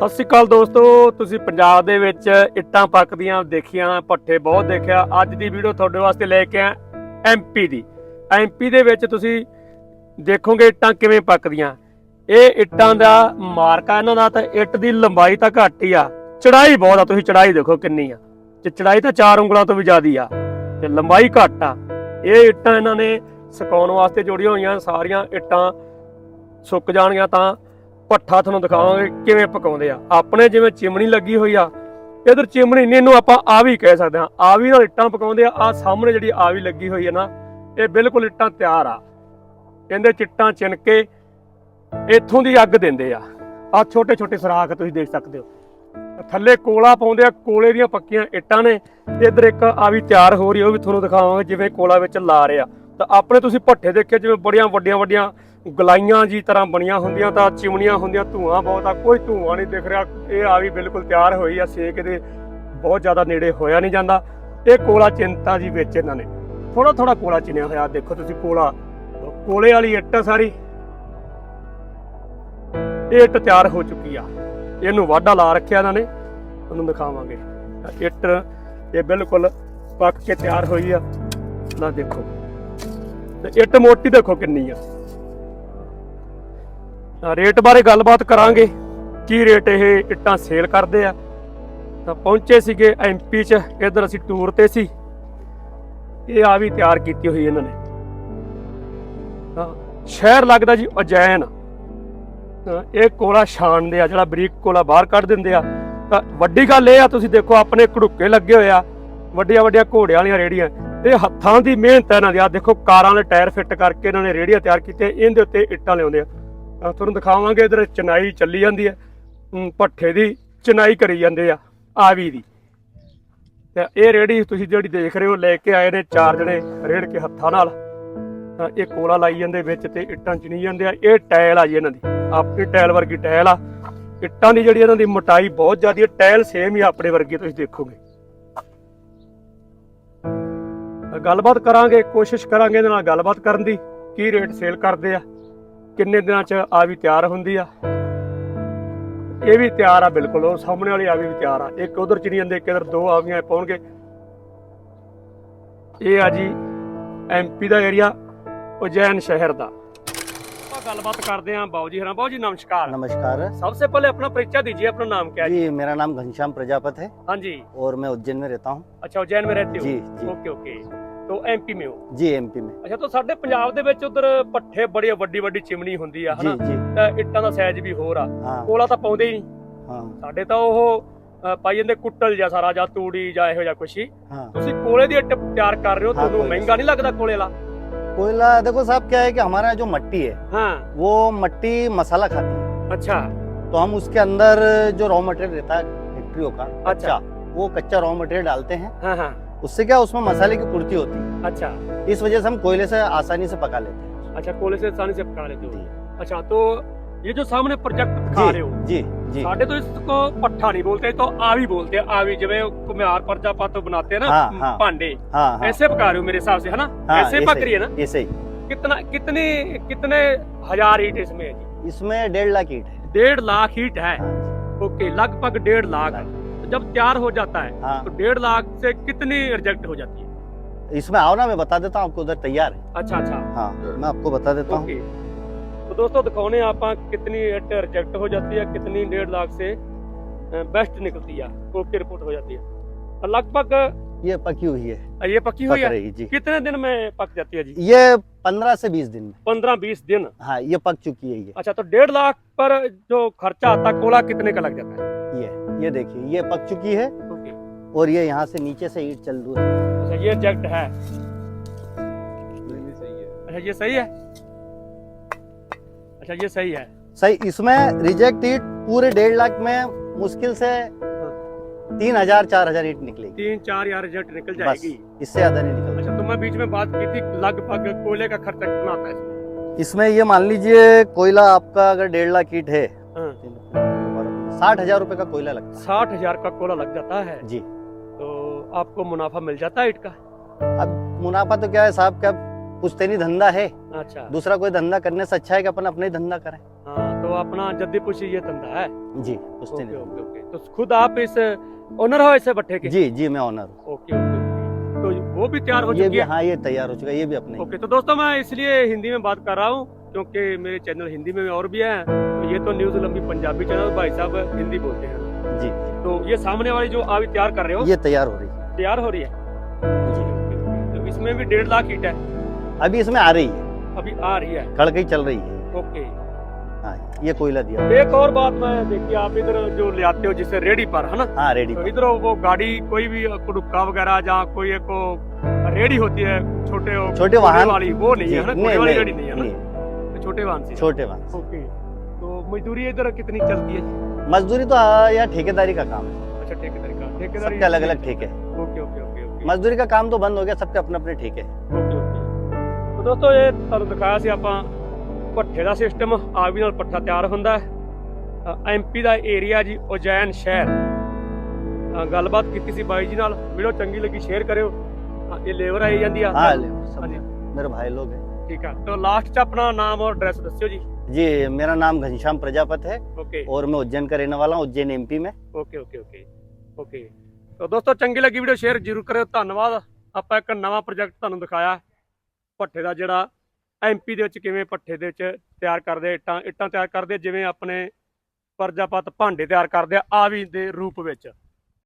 ਸਤਿ ਸ਼੍ਰੀ ਅਕਾਲ ਦੋਸਤੋ, ਤੁਸੀਂ ਪੰਜਾਬ ਦੇ ਵਿੱਚ ਇੱਟਾਂ ਪੱਕਦੀਆਂ, ਦੇਖੀਆਂ, ਪੱਠੇ ਬਹੁਤ ਦੇਖਿਆ। ਅੱਜ ਦੀ ਵੀਡੀਓ ਤੁਹਾਡੇ ਵਾਸਤੇ ਲੈ ਕੇ ਆ ਐਮਪੀ ਦੀ। ਐਮਪੀ ਦੇ ਵਿੱਚ ਤੁਸੀਂ ਦੇਖੋਗੇ ਇੱਟਾਂ ਕਿਵੇਂ ਪੱਕਦੀਆਂ। ਇਹ ਇੱਟਾਂ ਦਾ ਮਾਰਕਾ ਇਹਨਾਂ ਦਾ ਤਾਂ ਇੱਟ ਦੀ ਲੰਬਾਈ ਤਾਂ ਘੱਟ ਹੀ ਆ। ਚੜਾਈ ਬਹੁਤ ਆ, ਤੁਸੀਂ ਚੜਾਈ ਦੇਖੋ ਕਿੰਨੀ ਆ। ਤੇ ਚੜਾਈ ਤਾਂ ਚਾਰ ਉਂਗਲਾਂ ਤੋਂ ਵੀ ਜ਼ਿਆਦੀ ਆ, ਤੇ ਲੰਬਾਈ ਘੱਟ ਆ। ਇਹ ਇੱਟਾਂ ਇਹਨਾਂ ਨੇ ਸੁਕਾਉਣ ਵਾਸਤੇ ਜੋੜੀਆਂ ਹੋਈਆਂ, ਸਾਰੀਆਂ ਇੱਟਾਂ ਸੁੱਕ ਜਾਣਗੀਆਂ ਤਾਂ ਪੱਠਾ ਤੁਹਾਨੂੰ ਦਿਖਾਵਾਂਗੇ ਕਿਵੇਂ ਪਕਾਉਂਦੇ ਆ। ਆਪਣੇ ਜਿਵੇਂ ਚਿਮਣੀ ਲੱਗੀ ਹੋਈ ਆ, ਇਧਰ ਚਿਮਣੀ ਨਹੀਂ, ਇਹਨੂੰ ਆਪਾਂ ਆ ਵੀ ਕਹਿ ਸਕਦੇ ਆ ਆਵੀ ਨਾਲ ਇੱਟਾਂ ਪਕਾਉਂਦੇ ਆ ਆ ਸਾਹਮਣੇ ਜਿਹੜੀ ਆਵੀ ਲੱਗੀ ਹੋਈ ਹੈ ਨਾ, ਇਹ ਬਿਲਕੁਲ ਇੱਟਾਂ ਤਿਆਰ ਆ। ਕਹਿੰਦੇ ਚਿੱਟਾਂ ਚਿਣ ਕੇ ਇੱਥੋਂ ਦੀ ਅੱਗ ਦਿੰਦੇ ਆ। ਆ ਛੋਟੇ ਛੋਟੇ ਸਰਾਖ ਤੁਸੀਂ ਦੇਖ ਸਕਦੇ ਹੋ। ਥੱਲੇ ਕੋਲਾ ਪਾਉਂਦੇ ਆ, ਕੋਲੇ ਦੀਆਂ ਪੱਕੀਆਂ ਇੱਟਾਂ ਨੇ। ਤੇ ਇਧਰ ਇੱਕ ਆਵੀ ਤਿਆਰ ਹੋ ਰਹੀ ਉਹ ਵੀ ਤੁਹਾਨੂੰ ਦਿਖਾਵਾਂਗੇ, ਜਿਵੇਂ ਕੋਲਾ ਵਿੱਚ ਲਾ ਰਹੇ ਆ। ਤਾਂ ਆਪਣੇ ਤੁਸੀਂ ਭੱਠੇ ਦੇਖੇ, ਜਿਵੇਂ ਬੜੀਆਂ ਵੱਡੀਆਂ ਵੱਡੀਆਂ ਗਲਾਈਆਂ ਜੀ ਤਰ੍ਹਾਂ ਬਣੀਆਂ ਹੁੰਦੀਆਂ ਤਾਂ ਚਿਮਨੀਆਂ ਹੁੰਦੀਆਂ, ਧੂਆਂ ਬਹੁਤ ਆ, ਕੋਈ ਧੂਆਂ ਨਹੀਂ ਦਿਖ ਰਿਹਾ। ਇਹ ਆ ਵੀ ਬਿਲਕੁਲ ਤਿਆਰ ਹੋਈ ਆ ਸੇਕ ਦੇ ਬਹੁਤ ਜ਼ਿਆਦਾ ਨੇੜੇ ਹੋਇਆ ਨਹੀਂ ਜਾਂਦਾ। ਇਹ ਕੋਲਾ ਚਿੰਤਾ ਜੀ ਵਿੱਚ ਇਹਨਾਂ ਨੇ। ਥੋੜਾ ਥੋੜਾ ਕੋਲਾ ਚਿਣਿਆ ਹੋਇਆ, ਦੇਖੋ ਤੁਸੀਂ ਕੋਲਾ। ਕੋਲੇ ਵਾਲੀ ਇੱਟ ਸਾਰੀ। ਇਹ ਇੱਟ ਤਿਆਰ ਹੋ ਚੁੱਕੀ ਆ। ਇਹਨੂੰ ਵਾਢਾ ਲਾ ਰੱਖਿਆ ਇਹਨਾਂ ਨੇ। ਤੁਹਾਨੂੰ ਦਿਖਾਵਾਂਗੇ। ਇੱਟ ਇਹ ਬਿਲਕੁਲ ਪੱਕ ਕੇ ਤਿਆਰ ਹੋਈ ਆ। ਨਾ ਦੇਖੋ। ਤੇ ਇੱਟ ਮੋਟੀ ਦੇਖੋ ਕਿੰਨੀ ਆ। ਰੇਟ ਬਾਰੇ ਗੱਲਬਾਤ ਕਰਾਂਗੇ। ਕੀ ਰੇਟ ਇਹ ਇੱਟਾਂ ਸੇਲ ਕਰਦੇ ਆ? ਤਾਂ ਪਹੁੰਚੇ ਸੀਗੇ ਐਮਪੀ ਚ, ਇਧਰ ਅਸੀਂ ਟੂਰ ਤੇ ਸੀ। ਇਹ ਆ ਵੀ ਤਿਆਰ ਕੀਤੀ ਹੋਈ ਇਹਨਾਂ ਨੇ। ਤਾਂ ਸ਼ਹਿਰ ਲੱਗਦਾ ਜੀ ਅਜੈਨ ਇਹ ਕੋਲਾ ਛਾਣਦੇ ਆ, ਜਿਹੜਾ ਬਰੀਕ ਕੋਲਾ ਬਾਹਰ ਕੱਢ ਦਿੰਦੇ ਆ। ਤਾਂ ਵੱਡੀ ਗੱਲ ਇਹ ਆ, ਤੁਸੀਂ ਦੇਖੋ ਆਪਣੇ ਘੜੁੱਕੇ ਲੱਗੇ ਹੋਏ ਆ। ਵੱਡੀਆਂ ਵੱਡੀਆਂ ਘੋੜਿਆਂ ਵਾਲੀਆਂ ਰੇੜੀਆਂ। ਇਹ ਹੱਥਾਂ ਦੀ ਮਿਹਨਤ ਹੈ ਇਹਨਾਂ ਦੀ। ਆ ਦੇਖੋ ਕਾਰਾਂ ਦੇ ਟਾਇਰ ਫਿੱਟ ਕਰਕੇ ਇਹਨਾਂ ਨੇ ਰੇੜੀਆਂ ਤਿਆਰ ਕੀਤੀਆਂ। ਇਹਦੇ ਉੱਤੇ ਇੱਟਾਂ ਲਿਆਉਂਦੇ ਆ। ਤੁਹਾਨੂੰ ਦਿਖਾਵਾਂਗੇ ਇਧਰ ਚਨਾਈ ਚੱਲੀ ਜਾਂਦੀ ਹੈ। ਅਮ ਭੱਠੇ ਦੀ ਚਨਾਈ ਕਰੀ ਜਾਂਦੇ ਆ, ਆਵੀ ਦੀ। ਤੇ ਇਹ ਰੇੜੀ ਤੁਸੀਂ ਜਿਹੜੀ ਦੇਖ ਰਹੇ ਹੋ, ਲੈ ਕੇ ਆਏ ਨੇ ਚਾਰ ਜਣੇ ਰੇੜ ਕੇ ਹੱਥਾਂ ਨਾਲ। ਤਾਂ ਇਹ ਕੋਲਾ ਲਾਈ ਜਾਂਦੇ ਵਿੱਚ ਤੇ ਇੱਟਾਂ ਚਿਣੀ ਜਾਂਦੇ ਆ। ਇਹ ਟਾਇਲ ਆ ਜੀ ਇਹਨਾਂ ਦੀ, ਆਪਣੀ ਟਾਇਲ ਵਰਗੀ ਟਾਇਲ ਆ। ਇੱਟਾਂ ਦੀ ਜਿਹੜੀ ਇਹਨਾਂ ਦੀ ਮੋਟਾਈ ਬਹੁਤ ਜ਼ਿਆਦੀ ਹੈ, ਟਾਇਲ ਸੇਮ ਹੀ ਆਪਣੇ ਵਰਗੀ, ਤੁਸੀਂ ਦੇਖੋਗੇ। ਗੱਲਬਾਤ ਕਰਾਂਗੇ, ਕੋਸ਼ਿਸ਼ ਕਰਾਂਗੇ ਇਹਦੇ ਨਾਲ ਗੱਲਬਾਤ ਕਰਨ ਦੀ, ਕੀ ਰੇਟ ਸੇਲ ਕਰਦੇ ਆ। ਕਿੰਨੇ ਦਿਨਾਂ ਚ ਆ ਵੀ ਤਿਆਰ ਹੁੰਦੀ ਆ ਇਹ ਵੀ ਤਿਆਰ ਆ ਬਿਲਕੁਲ ਉਹ ਸਾਹਮਣੇ ਵਾਲੀ ਆ ਵੀ ਤਿਆਰ ਆ ਇੱਕ ਉਧਰ ਚਿਣੀ ਜਾਂਦੇ ਇੱਕ ਇਧਰ ਦੋ ਆਵੀਆਂ ਪਾਉਣਗੇ ਇਹ ਆ ਜੀ ਐਮਪੀ ਦਾ ਏਰੀਆ ਉਜੈਨ ਸ਼ਹਿਰ ਦਾ ਆਪਾਂ ਗੱਲਬਾਤ ਕਰਦੇ ਆਂ ਬਾਊ ਜੀ ਹਰਾਂ ਬਾਊ ਜੀ ਨਮਸਕਾਰ नमस्कार सबसे पहले अपना परिचय दीजिए अपना नाम क्या है जी मेरा नाम घनश्याम प्रजापत है हाँ जी और मैं उज्जैन में रहता हूँ अच्छा उज्जैन में रहते हो जी जी ओके ओके तो एमपी में हो जी एमपी में ਅੱਛਾ ਤਾਂ ਸਾਡੇ ਪੰਜਾਬ ਦੇ ਵਿੱਚ ਉਧਰ ਪੱਠੇ ਬੜੀ ਵੱਡੀ ਵੱਡੀ ਚਿਮਨੀ ਹੁੰਦੀ ਆ जी ਹਨਾ जी ਤਾਂ ਇੱਟਾਂ ਦਾ ਸਾਈਜ਼ ਵੀ ਹੋਰ ਆ हाँ ਕੋਲਾ ਤਾਂ ਪਾਉਂਦੇ ਹੀ ਨਹੀਂ हाँ ਸਾਡੇ ਤਾਂ ਉਹ ਅ, ਪਾਈ ਜਾਂਦੇ ਕੁੱਟਲ ਜਾਂ ਸਾਰਾ ਜਾਂ ਤੂੜੀ ਜਾਂ ਇਹੋ ਜਿਹਾ ਕੁਛ ਹੀ हाँ ਤੁਸੀਂ ਕੋਲੇ ਦੀ ਇੱਟ ਤਿਆਰ ਕਰ ਰਹੇ ਹੋ ਹਾਂ, ਤੁਹਾਨੂੰ ਕੋਲੇ ਮਹਿੰਗਾ ਨਹੀਂ ਲੱਗਦਾ ਕੋਲੇ ਵਾਲਾ कोयला देखो साहब क्या है कि हमारा जो मट्टी है ਹਾਂ वो मट्टी मसाला खाती है ਅੱਛਾ तो हम उसके अंदर जो रॉ मटेरियल रहता है फैक्ट्रियों का अच्छा। अच्छा वो कच्चा रॉ मटेरियल डालते हैं ਹਾਂ ਹਾਂ उससे क्या उसमें मसाले की पूर्ति होती है? अच्छा। इस वजह से हम कोयले से आसानी से पका लेते हैं। अच्छा कोयले से आसानी से पका लेते हो। अच्छा तो ये जो सामने प्रोजेक्ट दिखा रहे हो जी जी। साढ़े तो इसको पट्ठा नहीं बोलते तो आवी बोलते हैं। आवी जब कुम्हार प्रजापत बनाते हैं ना हाँ, हाँ। पांडे। हाँ हाँ। ऐसे पका रहे हो मेरे हिसाब से है ना? हाँ, ऐसे पक रही है ना? ऐसे ही। कितना कितने कितने हज़ार ईट इसमें है जी? इसमें डेढ़ लाख ईट है। डेढ़ लाख ईट है। हाँ ओके लगभग डेढ़ लाख। जब तैयार हो जाता है हाँ। तो डेढ़ लाख से कितनी रिजेक्ट हो जाती है? इसमें आओ ना मैं बता देता हूँ आपको उधर तैयार है। अच्छा अच्छा। हाँ मैं आपको बता देता हूँ। तो दोस्तों दिखाने आप कितनी रिजेक्ट हो जाती है कितनी डेढ़ लाख से बेस्ट निकलती है ओके रिपोर्ट हो जाती है। लगभग ये पकी हुई है। ये पकी हुई है जी। कितने दिन में पक जाती है जी? ये पंद्रह से बीस दिन में। पंद्रह बीस दिन? हाँ ये पक चुकी है ये। अच्छा तो डेढ़ लाख पर जो खर्चा आता है कोला कितने का लग जाता है? ये ये देखिए ये पक चुकी है। और ये यहाँ से नीचे से ईट चल रही है। अच्छा ये रिजेक्ट है। अच्छा ये सही है? अच्छा ये सही है। सही इसमें रिजेक्ट ईट पूरे डेढ़ लाख में मुश्किल से तीन हज़ार चार हज़ार ईट निकलेगी। तीन चार यार रिज़ल्ट निकल जाएगी। इससे ज़्यादा नहीं निकलती अच्छा तो मैं बीच में बात की थी लगभग कोयले का खर्चा कितना आता है इसमें? इसमें ये मान लीजिए कोयला आपका अगर डेढ़ लाख ईट है हाँ, साठ हज़ार रूपए का कोयला लगता है। साठ हज़ार का कोयला लग जाता है? जी। तो आपको मुनाफा मिल जाता है ईट का? अब मुनाफा तो क्या है साहब क्या पुश्तैनी धंधा है। अच्छा। दूसरा कोई धंधा करने से अच्छा है कि अपन अपना ही धंधा करें? हाँ तो तो अपना जद्दी पुशी ये धंधा है? जी पूछते नहीं। Okay okay. तो खुद आप इस ओनर हो इस भट्टे के? जी जी मैं ऑनर हूँ। ओके तो वो भी तैयार हो चुकी है? हाँ ये तैयार हो चुका है ये भी अपने ओके तो दोस्तों मैं इसलिए हिंदी में बात कर रहा हूँ क्योंकि मेरे चैनल हिंदी में और भी हैं। तो ये तो न्यूज़ लंबी पंजाबी चैनल भाई साहब हिंदी बोलते हैं। जी तो ये सामने वाली जो अभी तैयार कर रहे हो ये तैयार हो रही है। तैयार हो रही है? जी। तो इसमें भी डेढ़ लाख ईट है। अभी इसमें आ रही है। अभी आ रही है। कड़कई चल रही है। ओके। हाँ ये कोयला दिया। एक और बात मैं देखिए आप इधर जो ले आते हो जिससे रेडी पर है ना? हाँ रेडी तो इधर वो गाड़ी कोई भी कुड़ुक्का वगैरह जहाँ कोई एक रेडी होती है छोटे छोटे वाहन। वाली वो नहीं है ना? घोड़े वाली रेडी नहीं है ना? छोटे वाहन से। छोटे वाहन ओके। मजदूरी इधर कितनी चलती है जी? मजदूरी तो हाँ, या ठेकेदारी का काम है अच्छा ठेकेदारी का ठेकेदारी सबके अलग अलग ठेके हैं। ओके ओके ओके ओके ਮਜ਼ਦੂਰੀ ਦਾ ਕੰਮ ਤਾਂ ਬੰਦ ਹੋ ਗਿਆ ਸਭ ਕੇ ਆਪਣੇ ਆਪਣੇ ਠੇਕੇ ਓਕੇ ਓਕੇ ਤਾਂ ਦੋਸਤੋ ਇਹ ਤੁਹਾਨੂੰ ਦਿਖਾਇਆ ਸੀ ਆਪਾਂ ਭੱਠੇ ਦਾ ਸਿਸਟਮ ਆ ਵੀ ਨਾਲ ਪੱਠਾ ਤਿਆਰ ਹੁੰਦਾ ਹੈ ਐਮਪੀ ਦਾ ਏਰੀਆ ਜੀ ਉਜੈਨ ਸ਼ਹਿਰ ਅ, ਗੱਲਬਾਤ ਕੀਤੀ ਸੀ ਬਾਈ ਜੀ ਨਾਲ ਵੀਡੀਓ ਚੰਗੀ ਲੱਗੀ ਸ਼ੇਅਰ ਕਰਿਓ ਅ, ਇਹ ਲੇਬਰ ਆਈ ਜਾਂਦੀ ਆ ਹਾਂ सब ਹਾਂਜੀ मेरे भाई लोग हैं ਠੀਕ ਆ ਤਾਂ ਲਾਸਟ ਚ ਆਪਣਾ ਨਾਮ ਔਰ ਐਡਰੈਸ ਦੱਸਿਓ ਜੀ जी मेरा नाम घनश्याम प्रजापत है ਓਕੇ और मैं उज्जैन का रहने वाला हूँ उज्जैन एमपी में ਓਕੇ ਓਕੇ ਓਕੇ ਓਕੇ ਤਾਂ ਦੋਸਤੋ ਚੰਗੀ ਲੱਗੀ ਵੀਡੀਓ ਸ਼ੇਅਰ ਜ਼ਰੂਰ ਕਰਿਓ ਧੰਨਵਾਦ ਆਪਾਂ ਇੱਕ ਨਵਾਂ ਪ੍ਰੋਜੈਕਟ ਤੁਹਾਨੂੰ ਦਿਖਾਇਆ ਭੱਠੇ ਦਾ ਜਿਹੜਾ ਐਮਪੀ ਦੇ ਵਿੱਚ ਕਿਵੇਂ ਭੱਠੇ ਦੇ ਵਿੱਚ ਤਿਆਰ ਕਰਦੇ ਆ ਇੱਟਾਂ ਇੱਟਾਂ ਤਿਆਰ ਕਰਦੇ ਆ, ਜਿਵੇਂ ਆਪਣੇ ਪ੍ਰਜਾਪਤ ਭਾਂਡੇ ਤਿਆਰ ਕਰਦੇ ਆ ਆਵੀ ਦੇ ਰੂਪ ਵਿੱਚ